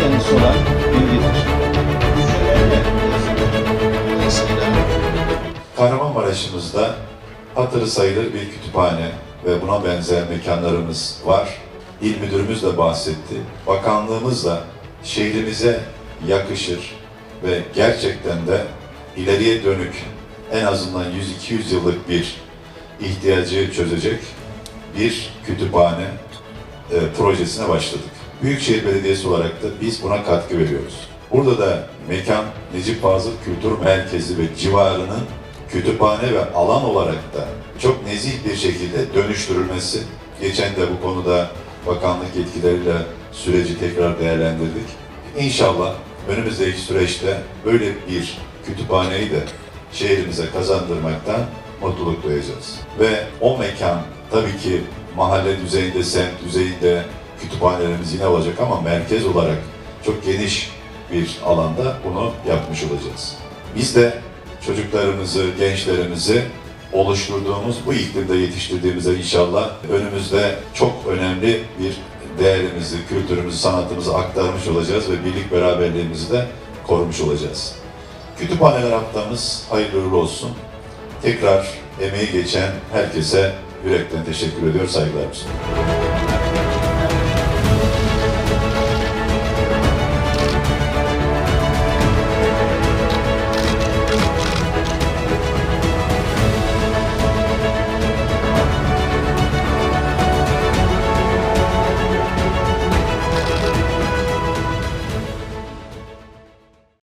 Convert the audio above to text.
kendisi olan Kahramanmaraş'ımızda hatırı sayılır bir kütüphane ve buna benzer mekanlarımız var. İl müdürümüz de bahsetti. Bakanlığımız da şehrimize yakışır ve gerçekten de ileriye dönük en azından 100-200 yıllık bir ihtiyacı çözecek bir kütüphane e, projesine başladık. Büyükşehir Belediyesi olarak da biz buna katkı veriyoruz. Burada da mekan Necip Fazıl Kültür Merkezi ve civarının kütüphane ve alan olarak da çok nezih bir şekilde dönüştürülmesi. Geçen de bu konuda bakanlık yetkileriyle süreci tekrar değerlendirdik. İnşallah önümüzdeki süreçte böyle bir kütüphaneyi de şehrimize kazandırmaktan mutluluk duyacağız. Ve o mekan tabii ki mahalle düzeyinde, semt düzeyinde kütüphanelerimiz yine olacak ama merkez olarak çok geniş bir alanda bunu yapmış olacağız. Biz de çocuklarımızı, gençlerimizi oluşturduğumuz bu iklimde yetiştirdiğimize inşallah önümüzde çok önemli bir değerimizi, kültürümüzü, sanatımızı aktarmış olacağız ve birlik beraberliğimizi de korumuş olacağız. Kütüphaneler haftamız hayırlı uğurlu olsun. Tekrar emeği geçen herkese yürekten teşekkür ediyor, saygılarımı sunuyorum.